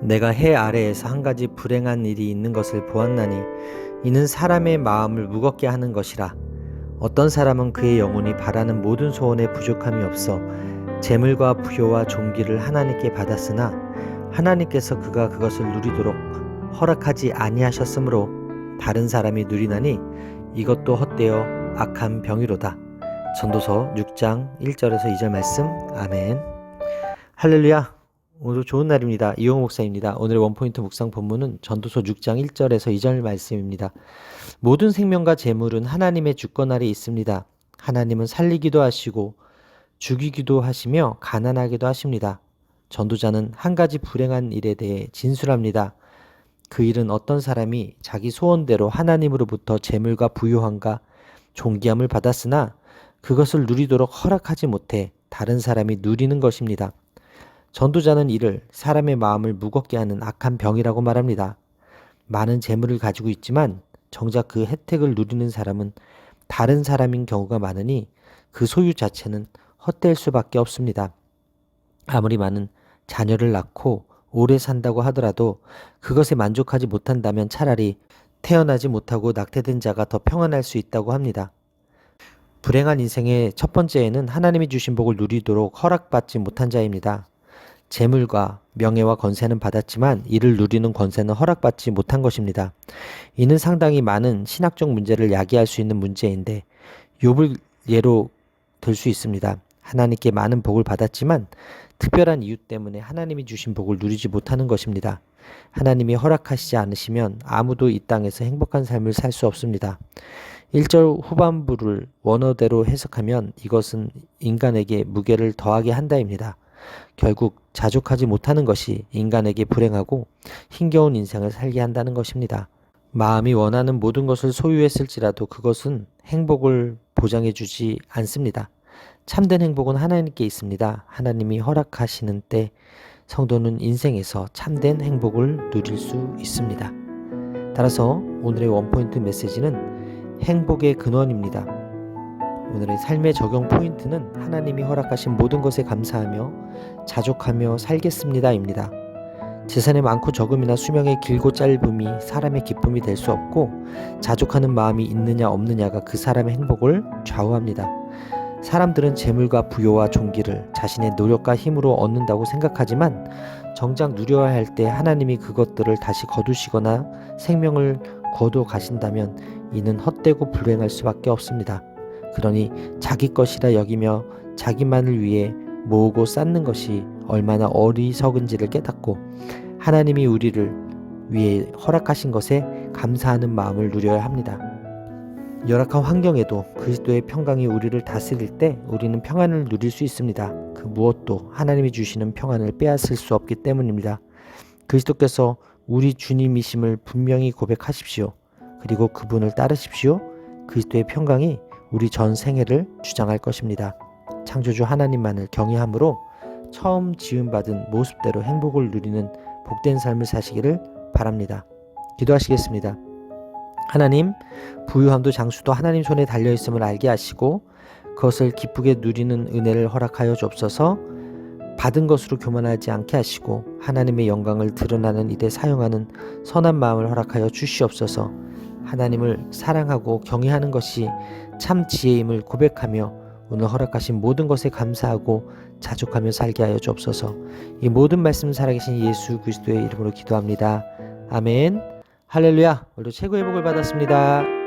내가 해 아래에서 한 가지 불행한 일이 있는 것을 보았나니 이는 사람의 마음을 무겁게 하는 것이라 어떤 사람은 그의 영혼이 바라는 모든 소원에 부족함이 없어 재물과 부여와 종기를 하나님께 받았으나 하나님께서 그가 그것을 누리도록 허락하지 아니하셨으므로 다른 사람이 누리나니 이것도 헛되어 악한 병이로다. 전도서 6장 1절에서 2절 말씀. 아멘. 할렐루야. 오늘 좋은 날입니다. 이용호 목사입니다. 오늘의 원포인트 묵상 본문은 전도서 6장 1절에서 2절 말씀입니다. 모든 생명과 재물은 하나님의 주권 아래 있습니다. 하나님은 살리기도 하시고 죽이기도 하시며 가난하게도 하십니다. 전도자는 한 가지 불행한 일에 대해 진술합니다. 그 일은 어떤 사람이 자기 소원대로 하나님으로부터 재물과 부유함과 존귀함을 받았으나 그것을 누리도록 허락하지 못해 다른 사람이 누리는 것입니다. 전도자는 이를 사람의 마음을 무겁게 하는 악한 병이라고 말합니다. 많은 재물을 가지고 있지만 정작 그 혜택을 누리는 사람은 다른 사람인 경우가 많으니 그 소유 자체는 헛될 수밖에 없습니다. 아무리 많은 자녀를 낳고 오래 산다고 하더라도 그것에 만족하지 못한다면 차라리 태어나지 못하고 낙태된 자가 더 평안할 수 있다고 합니다. 불행한 인생의 첫 번째에는 하나님이 주신 복을 누리도록 허락받지 못한 자입니다. 재물과 명예와 권세는 받았지만 이를 누리는 권세는 허락받지 못한 것입니다. 이는 상당히 많은 신학적 문제를 야기할 수 있는 문제인데 욥을 예로 들 수 있습니다. 하나님께 많은 복을 받았지만 특별한 이유 때문에 하나님이 주신 복을 누리지 못하는 것입니다. 하나님이 허락하시지 않으시면 아무도 이 땅에서 행복한 삶을 살 수 없습니다. 1절 후반부를 원어대로 해석하면 이것은 인간에게 무게를 더하게 한다입니다. 결국 자족하지 못하는 것이 인간에게 불행하고 힘겨운 인생을 살게 한다는 것입니다. 마음이 원하는 모든 것을 소유했을지라도 그것은 행복을 보장해 주지 않습니다. 참된 행복은 하나님께 있습니다. 하나님이 허락하시는 때 성도는 인생에서 참된 행복을 누릴 수 있습니다. 따라서 오늘의 원포인트 메시지는 행복의 근원입니다. 오늘의 삶의 적용 포인트는 하나님이 허락하신 모든 것에 감사하며 자족하며 살겠습니다입니다. 재산의 많고 적음이나 수명의 길고 짧음이 사람의 기쁨이 될 수 없고 자족하는 마음이 있느냐 없느냐가 그 사람의 행복을 좌우합니다. 사람들은 재물과 부여와 종기를 자신의 노력과 힘으로 얻는다고 생각하지만 정작 누려야 할 때 하나님이 그것들을 다시 거두시거나 생명을 거둬 가신다면 이는 헛되고 불행할 수밖에 없습니다. 그러니 자기 것이라 여기며 자기만을 위해 모으고 쌓는 것이 얼마나 어리석은지를 깨닫고 하나님이 우리를 위해 허락하신 것에 감사하는 마음을 누려야 합니다. 열악한 환경에도 그리스도의 평강이 우리를 다스릴 때 우리는 평안을 누릴 수 있습니다. 그 무엇도 하나님이 주시는 평안을 빼앗을 수 없기 때문입니다. 그리스도께서 우리 주님이심을 분명히 고백하십시오. 그리고 그분을 따르십시오. 그리스도의 평강이 우리 전 생애를 주장할 것입니다. 창조주 하나님만을 경외함으로 처음 지음받은 모습대로 행복을 누리는 복된 삶을 사시기를 바랍니다. 기도하시겠습니다. 하나님, 부유함도 장수도 하나님 손에 달려 있음을 알게 하시고 그것을 기쁘게 누리는 은혜를 허락하여 주옵소서. 받은 것으로 교만하지 않게 하시고 하나님의 영광을 드러나는 일에 사용하는 선한 마음을 허락하여 주시옵소서. 하나님을 사랑하고 경외하는 것이 참 지혜임을 고백하며 오늘 허락하신 모든 것에 감사하고 자족하며 살게 하여 주옵소서. 이 모든 말씀 살아계신 예수 그리스도의 이름으로 기도합니다. 아멘. 할렐루야. 오늘도 최고의 복을 받았습니다.